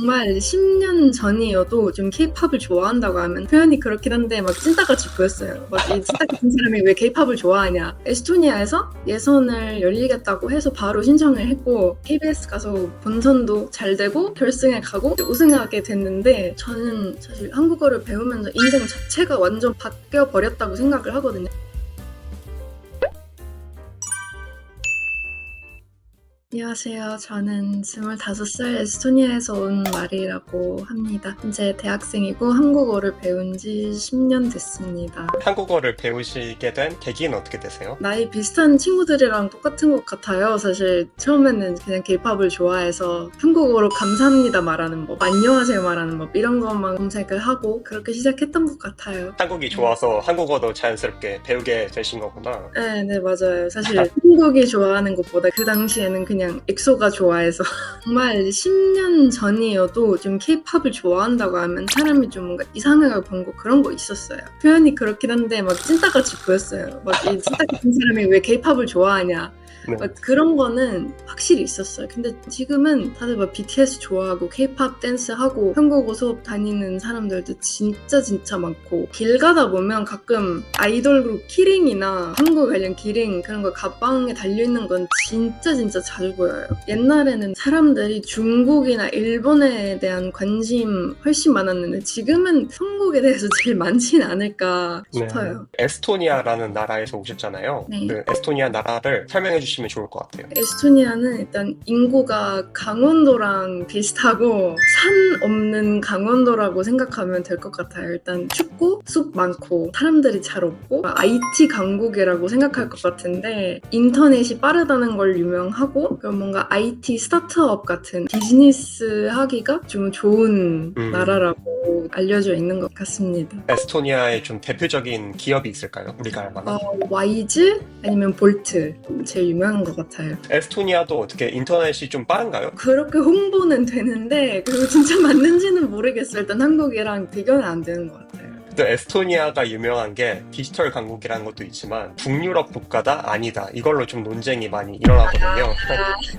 정말 10년 전이어도 좀 케이팝을 좋아한다고 하면 표현이 그렇긴 한데 막 찐따같이 보였어요. 막이 찐따 같은 사람이 왜 케이팝을 좋아하냐. 에스토니아에서 예선을 열리겠다고 해서 바로 신청을 했고 KBS 가서 본선도 잘 되고 결승에 가고 우승하게 됐는데 저는 사실 한국어를 배우면서 인생 자체가 완전 바뀌어 버렸다고 생각을 하거든요. 안녕하세요. 저는 25살 에스토니아에서 온 마리라고 합니다. 현재 대학생이고 한국어를 배운 지 10년 됐습니다. 한국어를 배우시게 된 계기는 어떻게 되세요? 나이 비슷한 친구들이랑 똑같은 것 같아요. 사실 처음에는 그냥 케이팝을 좋아해서 한국어로 감사합니다 말하는 법, 안녕하세요 말하는 법 이런 것만 검색을 하고 그렇게 시작했던 것 같아요. 한국이 좋아서 한국어도 자연스럽게 배우게 되신 거구나. 네, 네, 맞아요. 사실 한국이 좋아하는 것보다 그 당시에는 그냥 엑소가 좋아해서 정말 10년 전이어도 좀 케이팝을 좋아한다고 하면 사람이 좀 뭔가 이상하게 본거 그런 거 있었어요. 표현이 그렇긴 한데 막 찐따같이 보였어요. 막 이 찐따 같은 사람이 왜 케이팝을 좋아하냐. 네. 막 그런 거는 확실히 있었어요. 근데 지금은 다들 막 BTS 좋아하고 K-팝 댄스 하고 한국어 수업 다니는 사람들도 진짜 진짜 많고 길 가다 보면 가끔 아이돌 그룹 키링이나 한국 관련 기링 그런 거 가방에 달려 있는 건 진짜 진짜 자주 보여요. 옛날에는 사람들이 중국이나 일본에 대한 관심 훨씬 많았는데 지금은 한국에 대해서 제일 많지는 않을까 싶어요. 네. 에스토니아라는 나라에서 오셨잖아요. 네. 그 에스토니아 나라를 설명해 주시면 좋을 것 같아요. 에스토니아는 일단 인구가 강원도랑 비슷하고 산 없는 강원도라고 생각하면 될 것 같아요. 일단 춥고 숲 많고 사람들이 잘 없고 IT 강국이라고 생각할 것 같은데 인터넷이 빠르다는 걸 유명하고 그럼 뭔가 IT 스타트업 같은 비즈니스 하기가 좀 좋은 음. 나라라고 알려져 있는 것 같습니다. 에스토니아의 좀 대표적인 기업이 있을까요? 우리가 알 만한. 어, 와이즈 아니면 볼트 제일 유명 한 것 같아요. 에스토니아도 어떻게 인터넷이 좀 빠른가요? 그렇게 홍보는 되는데 그리고 진짜 맞는지는 모르겠어요. 일단 한국이랑 비교는 안 되는 것 같아요. 또 에스토니아가 유명한 게 디지털 강국이라는 것도 있지만 북유럽 국가다 아니다 이걸로 좀 논쟁이 많이 일어나거든요.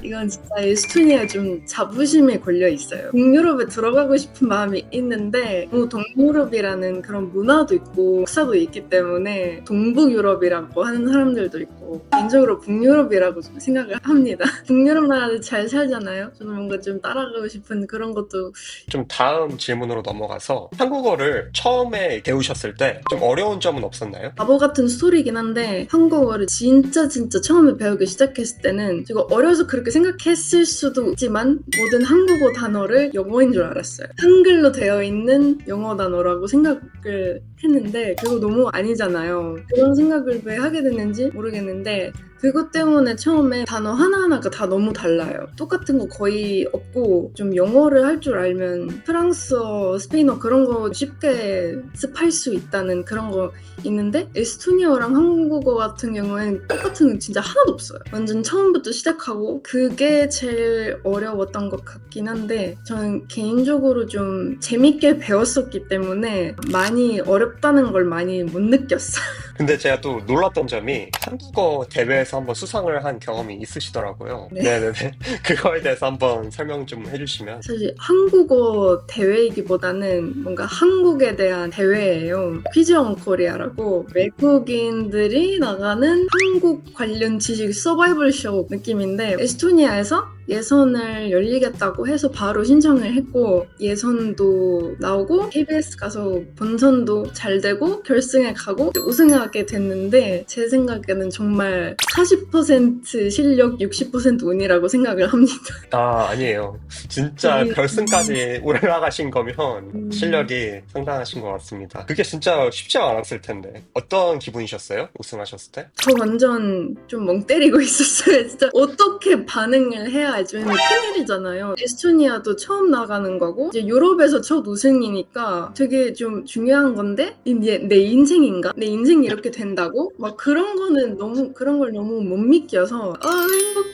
이건 진짜 에스토니아에 좀 자부심이 걸려 있어요. 동유럽에 들어가고 싶은 마음이 있는데 뭐 동유럽이라는 그런 문화도 있고 역사도 있기 때문에 동북유럽이라고 하는 사람들도 있고 개인적으로 북유럽이라고 좀 생각을 합니다. 북유럽 나라들 잘 살잖아요. 저는 뭔가 좀 따라가고 싶은 그런 것도 좀 다음 질문으로 넘어가서 한국어를 처음에 배우셨을 때 좀 어려운 점은 없었나요? 바보 같은 스토리긴 한데 한국어를 진짜 진짜 처음에 배우기 시작했을 때는 제가 어려서 그렇게 생각했을 수도 있지만 모든 한국어 단어를 영어인 줄 알았어요. 한글로 되어 있는 영어 단어라고 생각을 했는데 그거 너무 아니잖아요. 그런 생각을 왜 하게 됐는지 모르겠는데 그것 때문에 처음에 단어 하나하나가 다 너무 달라요. 똑같은 거 거의 없고 좀 영어를 할 줄 알면 프랑스어, 스페인어 그런 거 쉽게 습할 수 있다는 그런 거 있는데 에스토니아랑 한국어 같은 경우에는 똑같은 거 진짜 하나도 없어요. 완전 처음부터 시작하고 그게 제일 어려웠던 것 같긴 한데 저는 개인적으로 좀 재밌게 배웠었기 때문에 많이 어렵다는 걸 많이 못 느꼈어요. 근데 제가 또 놀랐던 점이 한국어 대회에서 한번 수상을 한 경험이 있으시더라고요. 네. 네네네. 그거에 대해서 한번 설명 좀 해주시면. 사실 한국어 대회이기보다는 뭔가 한국에 대한 대회예요. 퀴즈 온 코리아라고 외국인들이 나가는 한국 관련 지식 서바이벌 쇼 느낌인데 에스토니아에서 예선을 열리겠다고 해서 바로 신청을 했고 예선도 나오고 KBS 가서 본선도 잘 되고 결승에 가고 우승하게 됐는데 제 생각에는 정말 40% 실력 60% 운이라고 생각을 합니다. 아, 아니에요. 진짜 네. 결승까지 올라가신 거면 음. 실력이 상당하신 것 같습니다. 그게 진짜 쉽지 않았을 텐데. 어떤 기분이셨어요? 우승하셨을 때? 저 완전 좀 멍 때리고 있었어요. 진짜 어떻게 반응을 해야 왜냐면 큰일이잖아요. 에스토니아도 처음 나가는 거고, 이제 유럽에서 첫 우승이니까 되게 좀 중요한 건데, 이제 내 인생인가? 내 인생이 이렇게 된다고? 막 그런 거는 너무, 그런 걸 너무 못 믿겨서, 아, 막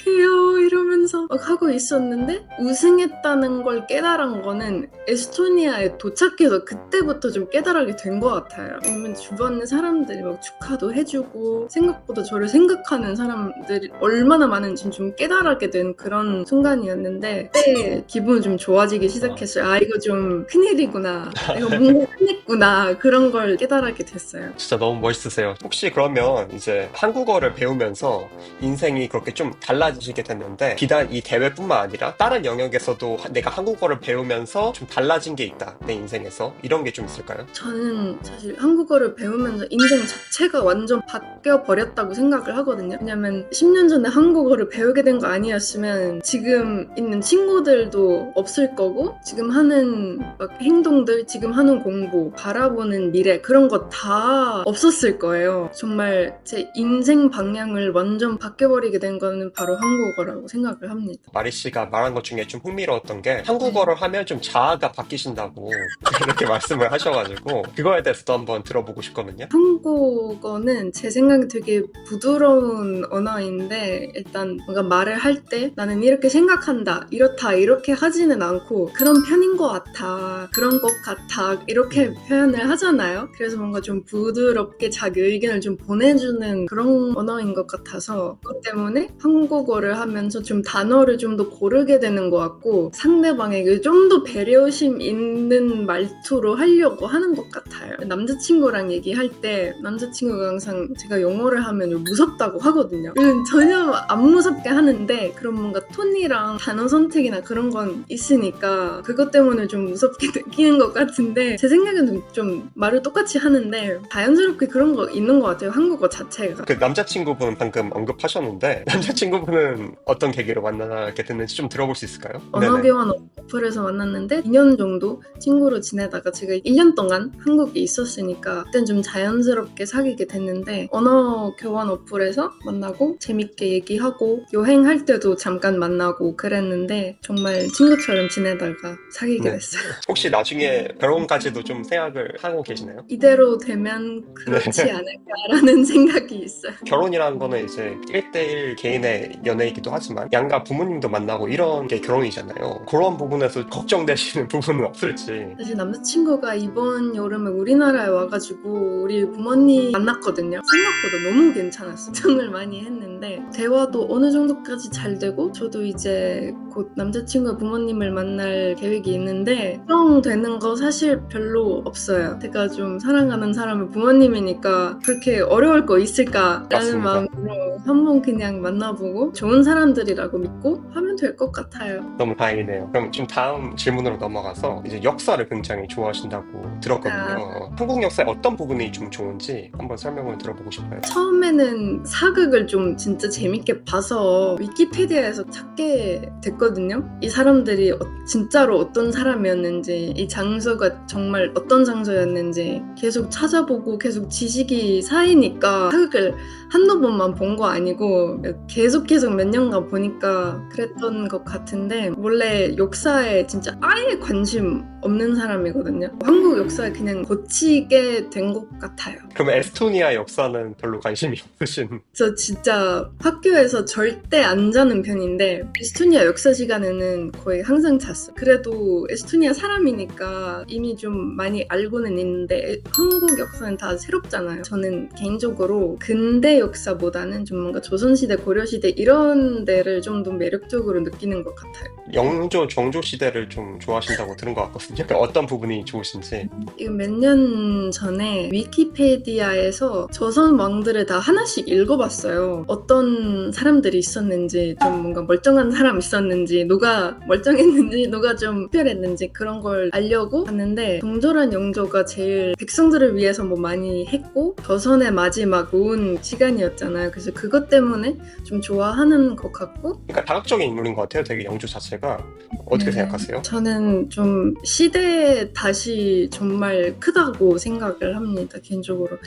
하고 있었는데, 우승했다는 걸 깨달은 거는 에스토니아에 도착해서 그때부터 좀 깨달하게 된 것 같아요. 왜냐면 주변에 사람들이 막 축하도 해주고 생각보다 저를 생각하는 사람들이 얼마나 많은지 좀 깨달게 된 그런 순간이었는데 그때 기분이 좀 좋아지기 시작했어요. 아 이거 좀 큰일이구나. 이거 뭔가 큰일구나 그런 걸 깨달게 됐어요. 진짜 너무 멋있으세요. 혹시 그러면 이제 한국어를 배우면서 인생이 그렇게 좀 달라지시게 됐는데 비단 이 대회뿐만 아니라 다른 영역에서도 내가 한국어를 배우면서 좀 달라진 게 있다. 내 인생에서 이런 게 좀 있을까요? 저는 사실 한국어를 배우면서 인생 자체가 완전 바뀌어 버렸다고 생각을 하거든요. 왜냐면 10년 전에 한국어를 배우게 된 거 아니었으면 지금 있는 친구들도 없을 거고 지금 하는 막 행동들, 지금 하는 공부, 바라보는 미래 그런 거 다 없었을 거예요. 정말 제 인생 방향을 완전 바뀌어 버리게 된 거는 바로 한국어라고 생각을 합니다. 마리 씨가 말한 것 중에 좀 흥미로웠던 게 한국어를 하면 좀 자아가 바뀌신다고 이렇게 말씀을 하셔가지고 그거에 대해서도 한번 들어보고 싶거든요. 한국어는 제 생각에 되게 부드러운 언어인데 일단 뭔가 말을 할 때 나는 이렇게 생각한다 이렇다 이렇게 하지는 않고 그런 편인 것 같아 그런 것 같아 이렇게 표현을 하잖아요 그래서 뭔가 좀 부드럽게 자기 의견을 좀 보내주는 그런 언어인 것 같아서 그것 때문에 한국어를 하면서 좀 단어 를 좀 더 고르게 되는 것 같고 상대방에게 좀 더 배려심 있는 말투로 하려고 하는 것 같아요 남자친구랑 얘기할 때 남자친구가 항상 제가 영어를 하면 무섭다고 하거든요. 전혀 안 무섭게 하는데 그런 뭔가 톤이랑 단어 선택이나 그런 건 있으니까 그것 때문에 좀 무섭게 느끼는 것 같은데 제 생각에는 좀 말을 똑같이 하는데 자연스럽게 그런 거 있는 것 같아요. 한국어 자체가. 그 남자친구분 방금 언급하셨는데 남자친구분은 어떤 계기로 만나게 됐는지 좀 들어볼 수 있을까요? 언어교환 어플에서 만났는데 2년 정도 친구로 지내다가 제가 1년 동안 한국에 있었으니까 그땐 좀 자연스럽게 사귀게 됐는데 언어 교환 어플에서 만나고 재밌게 얘기하고 여행할 때도 잠깐 만나고 그랬는데 정말 친구처럼 지내다가 사귀게 네. 됐어요. 혹시 나중에 결혼까지도 좀 생각을 하고 계시나요? 이대로 되면 그렇지 네. 않을까라는 생각이 있어요. 결혼이라는 거는 이제 1대1 개인의 연애이기도 하지만 양가 부모 님도 만나고 이런 게 결혼이잖아요. 그런 부분에서 걱정되시는 부분은 없을지. 사실 남자친구가 이번 여름에 우리나라에 와가지고 우리 부모님 만났거든요. 생각보다 너무 괜찮았어. 걱정을 많이 했는데 대화도 어느 정도까지 잘 되고 저도 이제 곧 남자친구 부모님을 만날 계획이 있는데 걱정되는 거 사실 별로 없어요. 제가 좀 사랑하는 사람의 부모님이니까 그렇게 어려울 거 있을까라는 맞습니다. 마음으로 한번 그냥 만나보고 좋은 사람들이라고 믿고 하면 될 것 같아요. 너무 다행이네요. 그럼 좀 다음 질문으로 넘어가서 이제 역사를 굉장히 좋아하신다고 들었거든요. 한국 역사의 어떤 부분이 좀 좋은지 한번 설명을 들어보고 싶어요. 처음에는 사극을 좀 진짜 재밌게 봐서 위키피디아에서 찾게 됐거든요. 이 사람들이 어- 진짜로 어떤 사람이었는지, 이 장소가 정말 어떤 장소였는지 계속 찾아보고 계속 지식이 쌓이니까 사극을 한두 번만 본 거 아니고 계속 계속 몇 년간 보니까 그랬던 것 같은데 원래 역사에 진짜 아예 관심 없는 사람이거든요. 한국 역사에 그냥 고치게 된 것 같아요. 그럼 에스토니아 역사는 별로 관심이 없으신 저 진짜 학교에서 절대 안 자는 편인데 에스토니아 역사 시간에는 거의 항상 잤어. 그래도 에스토니아 사람이니까 이미 좀 많이 알고는 있는데 한국 역사는 다 새롭잖아요. 저는 개인적으로 근대 역사보다는 좀 뭔가 조선시대, 고려시대 이런 데를 좀 더 매력적으로 느끼는 것 같아요. 영조, 정조 시대를 좀 좋아하신다고 들은 것 같거든요. 그러니까 어떤 부분이 좋으신지. 이거 몇 년 전에 위키페디아에서 조선 왕들을 다 하나씩 읽어봤어요. 어떤 사람들이 있었는지, 좀 뭔가 멀쩡한 사람 있었는지, 누가 멀쩡했는지, 누가 좀 특별했는지 그런 걸 알려고 봤는데 정조란 영조가 제일 백성들을 위해서 뭐 많이 했고 조선의 마지막 좋은 시간이었잖아요. 그래서 그것 때문에 좀 좋아하는 것 같고 그러니까 다각적인 인물인 것 같아요. 되게 영조 자체가. 어떻게 네. 생각하세요? 저는 좀 시대 다시 정말 크다고 생각을 합니다 개인적으로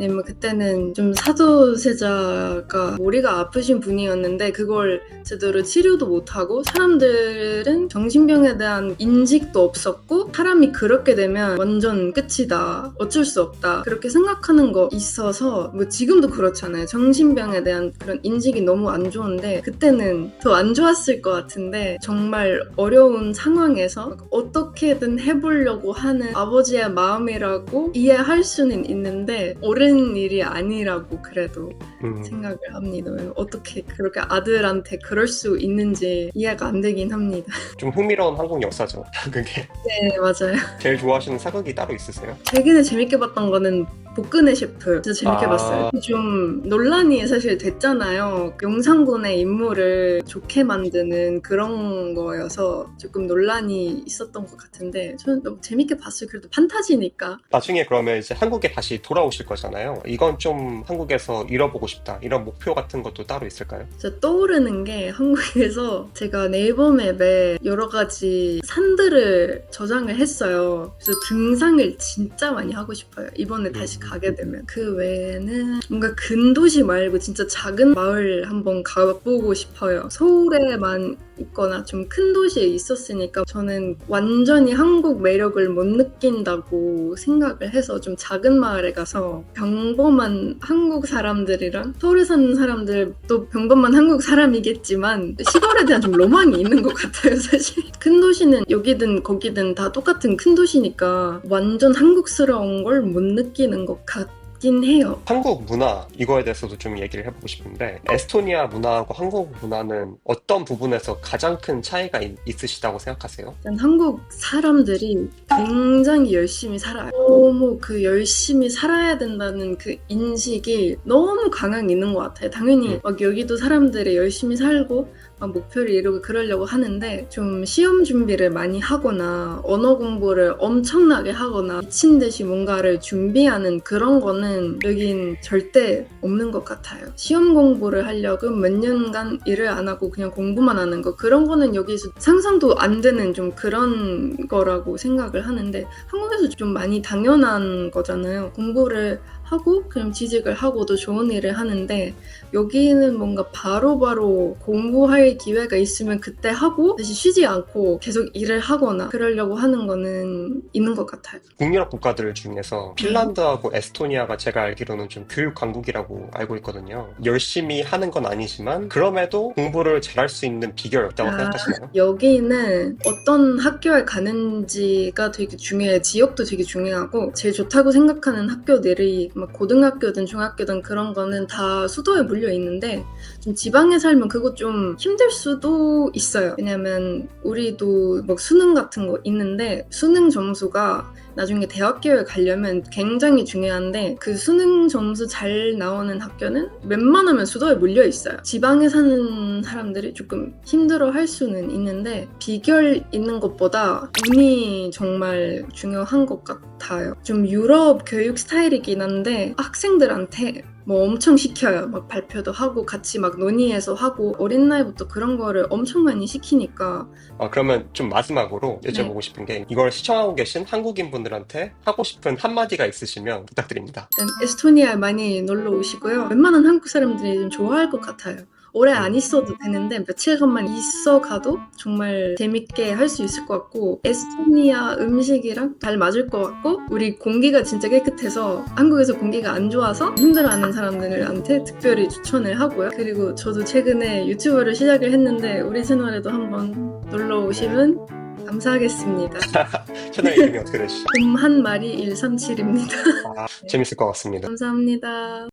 왜냐면 그때는 좀 사도세자가 머리가 아프신 분이었는데 그걸 제대로 치료도 못하고 사람들은 정신병에 대한 인식도 없었고 사람이 그렇게 되면 완전 끝이다. 어쩔 수 없다. 그렇게 생각하는 거 있어서 뭐 지금도 그렇잖아요. 정신병에 대한 그런 인식이 너무 안 좋은데 그때는 더 안 좋았을 것 같은데 정말 어려운 상황에서 어떻게든 해보려고 하는 아버지의 마음이라고 이해할 수는 있는데 어른 작은 일이 아니라고 그래도 음, 생각을 합니다. 어떻게 그렇게 아들한테 그럴 수 있는지 이해가 안 되긴 합니다. 좀 흥미로운 한국 역사죠. 그게 네, 맞아요. 제일 좋아하시는 사극이 따로 있으세요? 최근에 재밌게 봤던 거는 복근의 셰프 진짜 재밌게 아. 봤어요. 좀 논란이 사실 됐잖아요. 용산군의 인물을 좋게 만드는 그런 거여서 조금 논란이 있었던 것 같은데 저는 너무 재밌게 봤어요. 그래도 판타지니까. 나중에 그러면 이제 한국에 다시 돌아오실 거잖아요. 이건 좀 한국에서 잃어보고 싶다. 이런 목표 같은 것도 따로 있을까요? 진짜 떠오르는 게 한국에서 제가 네이버 맵에 여러 가지 산들을 저장을 했어요. 그래서 등산을 진짜 많이 하고 싶어요. 이번에 다시 가게 되면. 그 외에는 뭔가 근도시 말고 진짜 작은 마을 한번 가보고 싶어요. 서울에만 있거나 좀 큰 도시에 있었으니까 저는 완전히 한국 매력을 못 느낀다고 생각을 해서 좀 작은 마을에 가서 평범한 한국 사람들이랑 서울에 사는 사람들도 평범한 한국 사람이겠지만 시골에 대한 좀 로망이 있는 것 같아요 사실. 큰 도시는 여기든 거기든 다 똑같은 큰 도시니까 완전 한국스러운 걸 못 느끼는 것 같 긴 해요 한국 문화 이거에 대해서도 좀 얘기를 해보고 싶은데 에스토니아 문화하고 한국 문화는 어떤 부분에서 가장 큰 차이가 있, 있으시다고 생각하세요? 일단 한국 사람들이 굉장히 열심히 살아요. 너무 그 열심히 살아야 된다는 그 인식이 너무 강하게 있는 것 같아요. 당연히 음. 막 여기도 사람들이 열심히 살고 막 목표를 이루고 그러려고 하는데 좀 시험 준비를 많이 하거나 언어 공부를 엄청나게 하거나 미친 듯이 뭔가를 준비하는 그런 거는 여긴 절대 없는 것 같아요. 시험 공부를 하려고 몇 년간 일을 안 하고 그냥 공부만 하는 거 그런 거는 여기서 상상도 안 되는 좀 그런 거라고 생각을 하는데 한국에서 좀 많이 당연한 거잖아요. 공부를 하고 그럼 취직을 하고도 좋은 일을 하는데 여기는 뭔가 바로 바로 공부할 기회가 있으면 그때 하고 다시 쉬지 않고 계속 일을 하거나 그러려고 하는 거는 있는 것 같아요. 북유럽 국가들 중에서 핀란드하고 에스토니아가 제가 알기로는 좀 교육 강국이라고 알고 있거든요. 열심히 하는 건 아니지만 그럼에도 공부를 잘할 수 있는 비결 있다고 아. 생각하시나요? 여기는 어떤 학교에 가는지가 되게 중요해요. 지역도 되게 중요하고 제일 좋다고 생각하는 학교들이 막 고등학교든 중학교든 그런 거는 다 수도에 몰려 있는데 좀 지방에 살면 그거 좀 힘들 수도 있어요. 왜냐면 우리도 막 수능 같은 거 있는데 수능 점수가 나중에 대학교에 가려면 굉장히 중요한데 그 수능 점수 잘 나오는 학교는 웬만하면 수도에 몰려 있어요. 지방에 사는 사람들이 조금 힘들어 할 수는 있는데 비결 있는 것보다 운이 정말 중요한 것 같아요. 좀 유럽 교육 스타일이긴 한데 학생들한테 뭐 엄청 시켜요. 막 발표도 하고 같이 막 논의해서 하고 어린 나이부터 그런 거를 엄청 많이 시키니까 아, 그러면 좀 마지막으로 여쭤보고 네. 싶은 게 이걸 시청하고 계신 한국인 분들한테 하고 싶은 한마디가 있으시면 부탁드립니다. 일단 에스토니아에 많이 놀러 오시고요. 웬만한 한국 사람들이 좀 좋아할 것 같아요. 오래 안 있어도 되는데 며칠간만 있어 가도 정말 재밌게 할 수 있을 것 같고 에스토니아 음식이랑 잘 맞을 것 같고 우리 공기가 진짜 깨끗해서 한국에서 공기가 안 좋아서 힘들어하는 사람들한테 특별히 추천을 하고요. 그리고 저도 최근에 유튜브를 시작을 했는데 우리 채널에도 한번 놀러 오시면 감사하겠습니다. 채널 이름이 어떻게 되시죠? 곰한 마리 137입니다. 아, 재밌을 것 같습니다. 감사합니다.